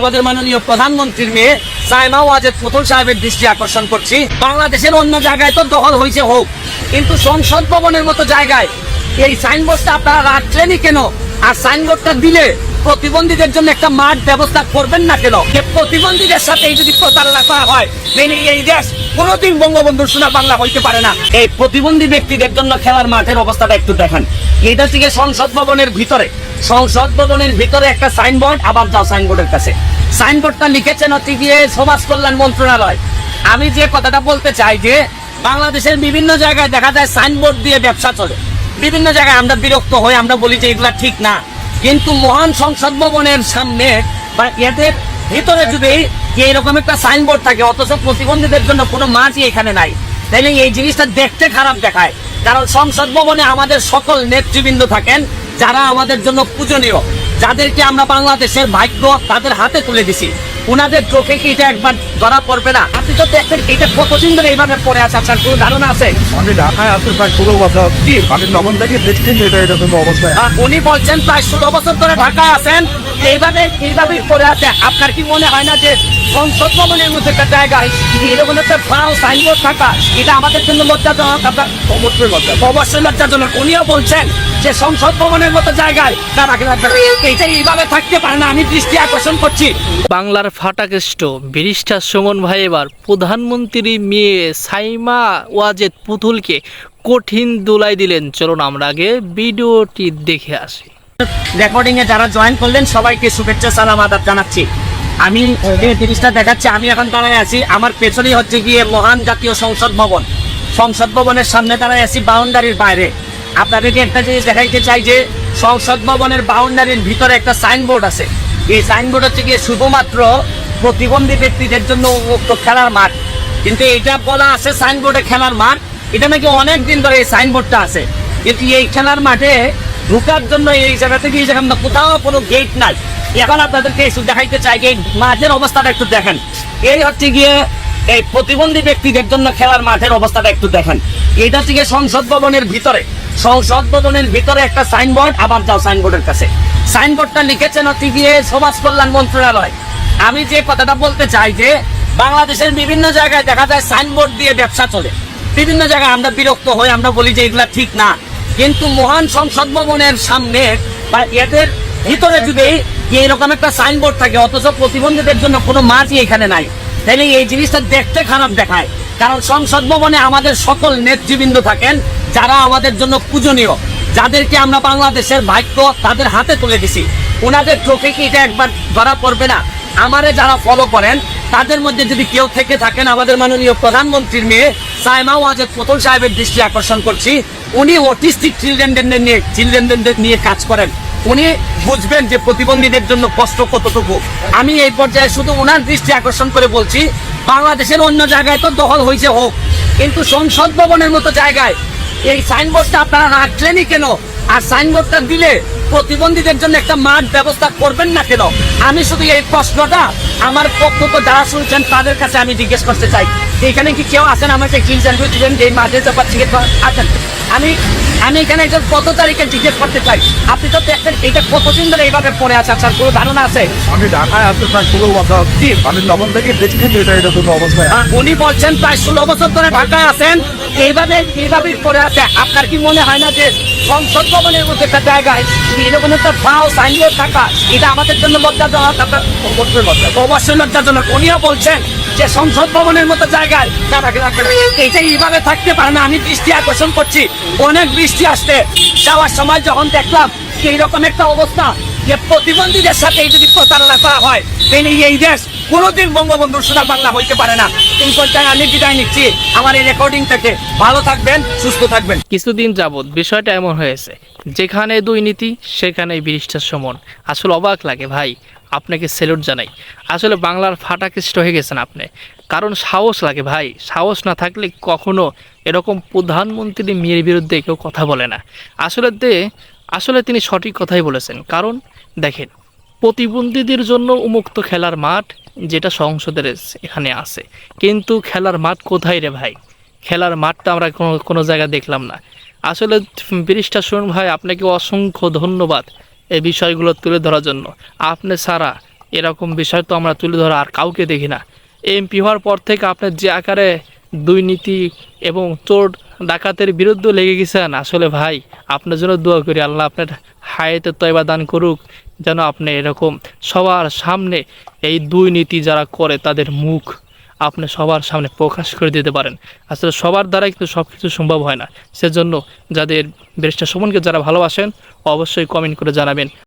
আমাদের মাননীয় প্রধানমন্ত্রীর মেয়ে সাইমা ওয়াজেদ ফতুল সাহেবের দৃষ্টি আকর্ষণ করছি। বাংলাদেশের অন্য জায়গায় তো দখল হয়েছে হোক, কিন্তু সংসদ ভবনের মতো জায়গায় এই সাইনবোর্ডটা আপনারা রাখলেনই কেন? আর সাইনবোর্ডটা দিলে প্রতিবন্ধীদের জন্য একটা মাঠ ব্যবস্থা করবেন না কেন? প্রতিবন্ধীদের সাথে যদি প্রতারণা করা হয় এই দেশ কোনোদিন বঙ্গবন্ধুর সোনা বাংলা হইতে পারে না। এই প্রতিবন্ধী ব্যক্তিদের জন্য খেলার মাঠের অবস্থাটা একটু দেখান। এটা থেকে সংসদ ভবনের ভিতরে, সংসদ ভবনের ভিতরে একটা সাইনবোর্ড, আবার যাও সাইনবোর্ডের কাছে। সাইনবোর্ডটা লিখেছেন হচ্ছে গিয়ে সমাজ কল্যাণ মন্ত্রণালয়। আমি যে কথাটা বলতে চাই যে, বাংলাদেশের বিভিন্ন জায়গায় দেখা যায় সাইনবোর্ড দিয়ে ব্যবসা চলে। বিভিন্ন জায়গায় আমরা বিরক্ত হই, আমরা বলি যে এগুলা ঠিক না। কিন্তু মহান সংসদ ভবনের সামনে বা এদের ভিতরে যদি এরকম একটা সাইনবোর্ড থাকে, অথচ প্রতিবন্ধীদের জন্য কোনো মাঠই এখানে নাই। তাইলে এই জিনিসটা দেখতে খারাপ দেখায়। কারণ সংসদ ভবনে আমাদের সকল নেতৃবৃন্দ থাকেন, যারা আমাদের জন্য পূজনীয়। যাদেরকে আমরা বাংলাদেশের ভাগ্য তাদের হাতে তুলে দিছি। ওনাদের চোখে কি এটা একবার ধরা পড়বে না? আপনি তো দেখবেন এটা কতদিন ধরে এইভাবে পড়ে আছে আপনার কোনো ধারণা আছে? আমি ঢাকায় আসতে প্রায় ষোলো বছর। আমি তখন থেকে দেখছি যে এটা এরকম অবস্থায় উনি বলছেন প্রায় ষোলো বছর ধরে ঢাকায় আছেন। এইভাবে এইভাবে পড়ে আছে। আপনার কি মনে হয় না যে সংসদ ভবনের মধ্যে একটা জায়গায় এরকম একটা ফাও সাইনবোর্ড থাকা এটা আমাদের জন্য লজ্জাজনক? আপনার অবশ্যই কথা অবশ্যই লজ্জাজনক। উনিও বলছেন যে সংসদ ভবনের মতো জায়গায় তারা এইটা এইভাবে থাকতে পারে না। আমি দৃষ্টি আকর্ষণ করছি। বাংলার ফাটাকেষ্ট। ব্যারিস্টার সুমন ভাই এবার প্রধানমন্ত্রী মেয়ে সাইমা ওয়াজেদ পুতুলকে কঠিন দোলাই দিলেন। চলুন আমরা আগে ভিডিওটি দেখে আসি। রেকর্ডিং এ যারা জয়েন করলেন, সবাইকে শুভেচ্ছা, সালাম, আদাব জানাচ্ছি। আমি জিনিসটা দেখাচ্ছি, আমি এখন দাঁড়ায় আছি, আমার পেছনেই হচ্ছে গিয়ে মহান জাতীয় সংসদ ভবন। সংসদ ভবনের সামনে দাঁড়ায় আছি বাউন্ডারির বাইরে। আপনাদেরকে একটা জিনিস দেখাইতে চাই যে, সংসদ ভবনের বাউন্ডারির ভিতরে একটা সাইনবোর্ড আছে। এই সাইনবোর্ড হচ্ছে গিয়ে শুধুমাত্র প্রতিবন্ধী ব্যক্তিদের জন্য উন্মুক্ত খেলার মাঠ। কিন্তু এটা বলা আছে সাইনবোর্ডে খেলার মাঠ। এটা নাকি অনেক দিন ধরে এই সাইনবোর্ডটা আছে। কিন্তু এই খেলার মাঠে ঢুকার জন্য এই জায়গা থেকে এই জায়গা কোথাও কোনো গেট নাই। এখন আপনাদেরকে একটু দেখাইতে চাই এই মাঠের অবস্থাটা একটু দেখেন। এই হচ্ছে গিয়ে এই প্রতিবন্ধী ব্যক্তিদের জন্য খেলার মাঠের অবস্থাটা একটু দেখেন। এটা হচ্ছে গিয়ে সংসদ ভবনের ভিতরে। সংসদ ভবনের ভিতরে একটা সাইনবোর্ড, আবার যাও সাইনবোর্ডের কাছে। সাইনবোর্ডটা লিখেছেন হচ্ছে সমাজ কল্যাণ মন্ত্রণালয়। আমি যে কথাটা বলতে চাই যে, বাংলাদেশের বিভিন্ন জায়গায় দেখা যায় সাইনবোর্ড দিয়ে ব্যবসা চলে। বিভিন্ন জায়গায় আমরা বিরক্ত হই, আমরা বলি যে এগুলা ঠিক না। কিন্তু মহান সংসদ ভবনের সামনে বা এদের ভিতরে যদি এইরকম একটা সাইনবোর্ড থাকে, অথচ প্রতিবন্ধীদের জন্য কোনো মাছই এখানে নাই, তাহলে এই জিনিসটা দেখতে খারাপ দেখায়। কারণ সংসদ ভবনে আমাদের সকল নেতৃবৃন্দ থাকেন যারা আমাদের জন্য পূজনীয়, যাদেরকে আমরা বাংলাদেশের ভাগ্য তাদের হাতে তুলে দিছি, ওনাদের চোখে কি এটা একবার ধরা পড়বে না? আমারে যারা ফলো করেন, তাদের মধ্যে যদি কেউ থেকে থাকেন, আমাদের মাননীয় প্রধানমন্ত্রীর মেয়ে সাইমা ওয়াজেদ পুতুল সাহেবের দৃষ্টি আকর্ষণ করছি, উনি অটিস্টিক চিলড্রেনদের নিয়ে চিলড্রেনদের নিয়ে কাজ করেন। উনি বুঝবেন যে প্রতিবন্ধীদের জন্য কষ্ট কতটুকু। আমি এই পর্যায়ে শুধু ওনার দৃষ্টি আকর্ষণ করে বলছি, বাংলাদেশের অন্য জায়গায় তো দখল হয়েছে হোক, কিন্তু সংসদ ভবনের মতো জায়গায় এই সাইনবোর্ডটা আপনারা রাখলেনই কেন? আর সাইনবোর্ডটা দিলে প্রতিবন্ধীদের জন্য একটা মাঠ ব্যবস্থা করবেন না কেন? আমি শুধু এই প্রশ্নটা আমার বক্তব্য যারা শুনছেন তাদের কাছে আমি জিজ্ঞেস করতে চাই। এখানে কি কেউ আছেন? আমাকে বুঝছেন যে এই মাঠে টিকিট আছেন আমি আমি এখানে একজন কত তারিখে জিজ্ঞেস করতে চাই? আপনি তো দেখছেন এটা কতদিন ধরে এইভাবে পড়ে আছে আপনার কোনো ধারণা আছে? আমি ঢাকায় আসতে প্রায় ষোলো বছর আমি তখন থেকে দেখছি যে এটা এরকম অবস্থায় আহ, উনি বলছেন প্রায় ষোলো বছর ধরে ঢাকায় আছেন। এইভাবে এইভাবে করে আছে। আপনার কি মনে হয় না যে সংসদ মধ্যে একটা জায়গায় এরকম একটা ভাও সাইনবোর্ড থাকা, এটা আমাদের জন্য লজ্জাজনক অবশ্যই লজ্জাজনক। উনিও বলছেন যে সংসদ ভবনের মতো জায়গায় এটা এইভাবে থাকতে পারে না, আমি বৃষ্টি আকর্ষণ করছি। অনেক বৃষ্টি আসতে যাওয়ার সময় যখন দেখলাম এইরকম একটা অবস্থা যে প্রতিবন্ধীদের সাথে এই যদি প্রতারণা করা হয় তাহলে এই দেশ কোনোদিন বঙ্গবন্ধুর সোনা বাংলা হইতে পারে না। এই পর্যায়ে আমি বিদায় নিচ্ছি। আমার এই রেকর্ডিং থেকে ভালো থাকবেন, সুস্থ থাকবেন। কিছুদিন যাবৎ বিষয়টা এমন হয়েছে, যেখানে দুর্নীতি সেখানেই ব্যারিস্টার সুমন। আসলে অবাক লাগে ভাই, আপনাকে সেলুট জানাই। আসলে বাংলার ফাটাকেষ্ট হয়ে গেছেন আপনি। কারণ সাহস লাগে ভাই, সাহস না থাকলে কখনো এরকম প্রধানমন্ত্রী মেয়ের বিরুদ্ধে কেউ কথা বলে না। আসলে আসলে তিনি সঠিক কথাই বলেছেন। কারণ দেখেন, প্রতিবন্ধীদের জন্য উন্মুক্ত খেলার মাঠ যেটা সংসদের এখানে আছে। কিন্তু খেলার মাঠ কোথায় রে ভাই? খেলার মাঠটা আমরা কোনো কোনো জায়গায় দেখলাম না। আসলে ব্যারিস্টার শুনুন ভাই, আপনাকে অসংখ্য ধন্যবাদ এই বিষয়গুলো তুলে ধরার জন্য। আপনি ছাড়া এরকম বিষয় তো আমরা তুলে ধরা আর কাউকে দেখি না। এমপি হওয়ার পর থেকে আপনার যে আকারে দুর্নীতি এবং চোর ডাকাতের বিরুদ্ধে লেগে গেছেন, আসলে ভাই, আপনার জন্য দোয়া করি, আল্লাহ আপনার হায়াতে তয়বা দান করুক। যেন আপনি এরকম সবার সামনে এই দুর্নীতি যারা করে তাদের মুখ আপনি সবার সামনে প্রকাশ করে দিতে পারেন। আসলে সবার দ্বারাই কিন্তু সব কিছু সম্ভব হয় না। সেজন্য যাদের ব্যারিস্টার সুমনকে যারা ভালোবাসেন, অবশ্যই কমেন্ট করে জানাবেন।